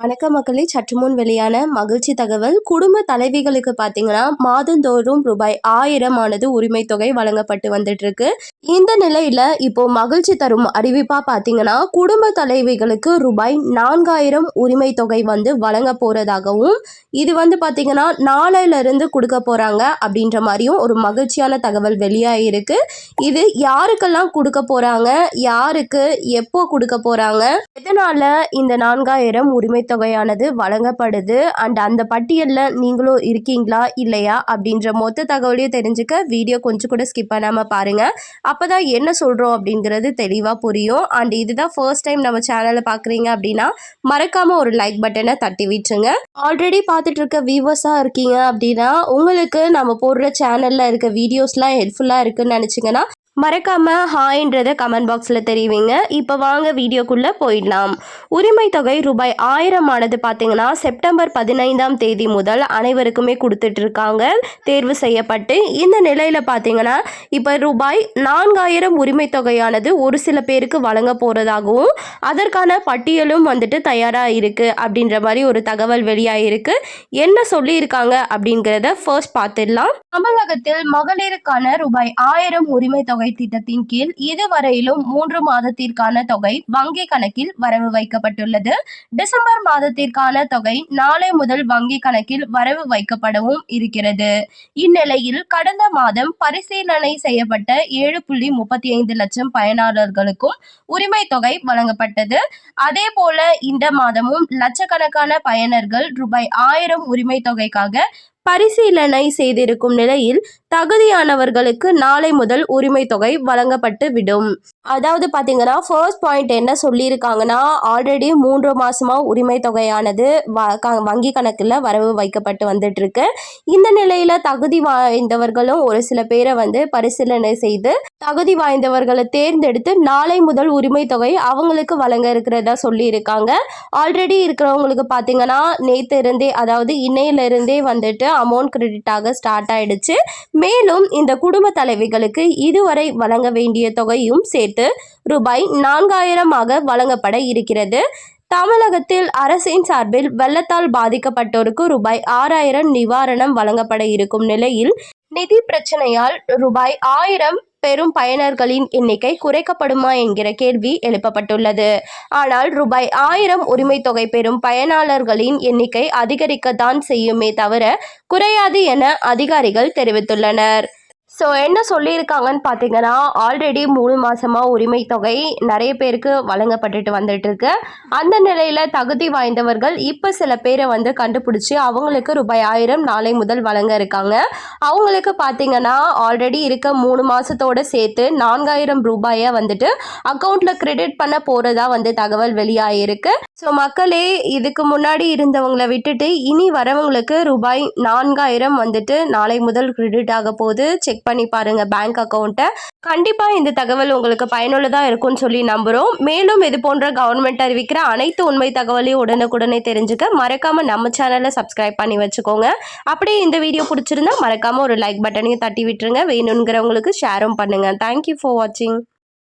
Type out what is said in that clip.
வணக்க மக்களே சற்று முன் வெளியான மகிழ்ச்சி தகவல். குடும்ப தலைவிகளுக்கு பார்த்தீங்கன்னா மாதந்தோறும் ரூபாய் ஆயிரம் ஆனது உரிமை தொகை வழங்கப்பட்டு வந்துட்டு இருக்கு இந்த நிலையில இப்போ மகிழ்ச்சி தரும் அறிவிப்பா பார்த்தீங்கன்னா குடும்ப தலைவிகளுக்கு ரூபாய் நான்காயிரம் உரிமை தொகை வந்து வழங்க போறதாகவும் இது வந்து பார்த்தீங்கன்னா நாளையில இருந்து கொடுக்க போறாங்க அப்படின்ற மாதிரியும் ஒரு மகிழ்ச்சியான தகவல் வெளியாயிருக்கு. இது யாருக்கெல்லாம் கொடுக்க போறாங்க? யாருக்கு எப்போ கொடுக்க போறாங்க? எதனால இந்த நான்காயிரம் உரிமை தொகையானது வழங்கப்படுது. அண்ட் அந்த பட்டியலில் நீங்களும் இருக்கீங்களா இல்லையா அப்படின்ற மொத்த தகவலையும் தெரிஞ்சுக்க வீடியோ கொஞ்சம் கூட ஸ்கிப் பண்ணாமல் பாருங்கள் அப்போ தான் என்ன சொல்கிறோம் அப்படிங்கிறது தெளிவாக புரியும். அண்ட் இதுதான் ஃபர்ஸ்ட் டைம் நம்ம சேனலை பார்க்குறீங்க அப்படின்னா மறக்காமல் ஒரு லைக் பட்டனை தட்டி விட்டுருங்க. ஆல்ரெடி பார்த்துட்டு இருக்க வியூவர்ஸாக இருக்கீங்க அப்படின்னா உங்களுக்கு நம்ம போடுற சேனலில் இருக்க வீடியோஸ்லாம் ஹெல்ப்ஃபுல்லாக இருக்குன்னு நினச்சிங்கன்னா மறக்காம ஹாய்ன்றதை கமெண்ட் பாக்ஸில் தெரிவிங்க. இப்போ வாங்க வீடியோக்குள்ளே போயிடலாம். உரிமை தொகை ரூபாய் ஆயிரம் ஆனது பார்த்தீங்கன்னா செப்டம்பர் பதினைந்தாம் தேதி முதல் அனைவருக்குமே கொடுத்துட்டு இருக்காங்க. தேர்வு செய்யப்பட்டு இந்த நிலையில் பார்த்தீங்கன்னா இப்போ ரூபாய் நான்காயிரம் உரிமை தொகையானது ஒரு சில பேருக்கு வழங்க போகிறதாகவும் அதற்கான பட்டியலும் வந்துட்டு தயாராக இருக்குது அப்படின்ற மாதிரி ஒரு தகவல் வெளியாகிருக்கு என்ன சொல்லியிருக்காங்க அப்படிங்கிறத ஃபர்ஸ்ட் பார்த்துடலாம் தமிழகத்தில் மகளிருக்கான ரூபாய் ஆயிரம் உரிமை தொகை தொகை திட்டத்தின் கீழ் இதுவரையிலும் மூன்று மாதத்திற்கான தொகை வங்கி கணக்கில் வரவு வைக்கப்பட்டுள்ளது. டிசம்பர் மாதத்திற்கான தொகை நாளை முதல் வங்கி கணக்கில் வரவு வைக்கப்படவும் இருக்கிறது. இந்நிலையில் கடந்த மாதம் பரிசீலனை செய்யப்பட்ட ஏழு புள்ளி முப்பத்தி ஐந்து லட்சம் பயனாளர்களுக்கும் உரிமை தொகை வழங்கப்பட்டது. அதே போல இந்த மாதமும் லட்சக்கணக்கான பயனர்கள் ரூபாய் ஆயிரம் உரிமை தொகைக்காக பரிசீலனை செய்திருக்கும் நிலையில் தகுதியானவர்களுக்கு நாளை முதல் உரிமை தொகை வழங்கப்பட்டு விடும் அதாவது பார்த்தீங்கன்னா ஃபர்ஸ்ட் பாயிண்ட் என்ன சொல்லியிருக்காங்கன்னா ஆல்ரெடி மூன்று மாசமாக உரிமை தொகையானது வங்கி கணக்கில் வரவு வைக்கப்பட்டு வந்துட்டு இருக்கு இந்த நிலையில் தகுதி வாய்ந்தவர்களும் ஒரு சில பேரை வந்து பரிசீலனை செய்து தகுதி வாய்ந்தவர்களை தேர்ந்தெடுத்து நாளை முதல் உரிமை தொகை அவங்களுக்கு வழங்க இருக்கிறதா சொல்லியிருக்காங்க. ஆல்ரெடி இருக்கிறவங்களுக்கு பார்த்தீங்கன்னா நேற்று இருந்தே அதாவது இன்னையிலிருந்தே வந்துட்டு அமௌண்ட் கிரெடிட் ஆக ஸ்டார்ட் ஆயிடுச்சு. மேலும் இந்த குடும்ப தலைவிகளுக்கு இதுவரை வழங்க வேண்டிய தொகையும் சேர்த்து ரூபாய் நான்காயிரமாக வழங்கப்பட இருக்கிறது. தமிழகத்தில் அரசின் சார்பில் வெள்ளத்தால் பாதிக்கப்பட்டோருக்கு ரூபாய் ஆறாயிரம் நிவாரணம் வழங்கப்பட இருக்கும் நிலையில் நிதி பிரச்சனையால் ரூபாய் ஆயிரம் பெரும் பயனர்களின் எண்ணிக்கை குறைக்கப்படுமா என்கிற கேள்வி எழுப்பப்பட்டுள்ளது. ஆனால் ரூபாய் ஆயிரம் உரிமை தொகை பெறும் பயனாளர்களின் எண்ணிக்கை அதிகரிக்கத்தான் செய்யுமே தவிர குறையாது என அதிகாரிகள் தெரிவித்துள்ளனர். ஸோ என்ன சொல்லியிருக்காங்கன்னு பார்த்தீங்கன்னா ஆல்ரெடி மூணு மாதமாக உரிமை தொகை நிறைய பேருக்கு வழங்கப்பட்டுட்டு வந்துட்டு இருக்கு அந்த நிலையில் தகுதி வாய்ந்தவர்கள் இப்போ சில பேரை வந்து கண்டுபிடிச்சி அவங்களுக்கு ரூபாய் ஆயிரம் நாளை முதல் வழங்க இருக்காங்க. அவங்களுக்கு பார்த்தீங்கன்னா ஆல்ரெடி இருக்க மூணு மாதத்தோடு சேர்த்து நான்காயிரம் ரூபாயை வந்துட்டு அக்கௌண்ட்டில் கிரெடிட் பண்ண போகிறதா வந்து தகவல் வெளியாகிருக்கு ஸோ மக்களே இதுக்கு முன்னாடி இருந்தவங்களை விட்டுட்டு இனி வரவங்களுக்கு ரூபாய் நான்காயிரம் வந்துட்டு நாளை முதல் கிரெடிட் ஆக போது செக் பண்ணி பாருங்க பேங்க் அக்கௌண்ட்டை கண்டிப்பாக இந்த தகவல் உங்களுக்கு பயனுள்ளதாக இருக்கும்னு சொல்லி நம்புகிறோம் மேலும் இது போன்ற கவர்மெண்ட் அறிவிக்கிற அனைத்து உண்மை தகவலையும் உடனுக்குடனே தெரிஞ்சுக்க மறக்காமல் நம்ம சேனலை சப்ஸ்கிரைப் பண்ணி வச்சுக்கோங்க. அப்படியே இந்த வீடியோ பிடிச்சிருந்தா மறக்காமல் ஒரு லைக் பட்டனையும் தட்டி விட்டுருங்க. வேணுங்கிறவங்களுக்கு ஷேரும் பண்ணுங்கள் தேங்க்யூ ஃபார் வாட்சிங்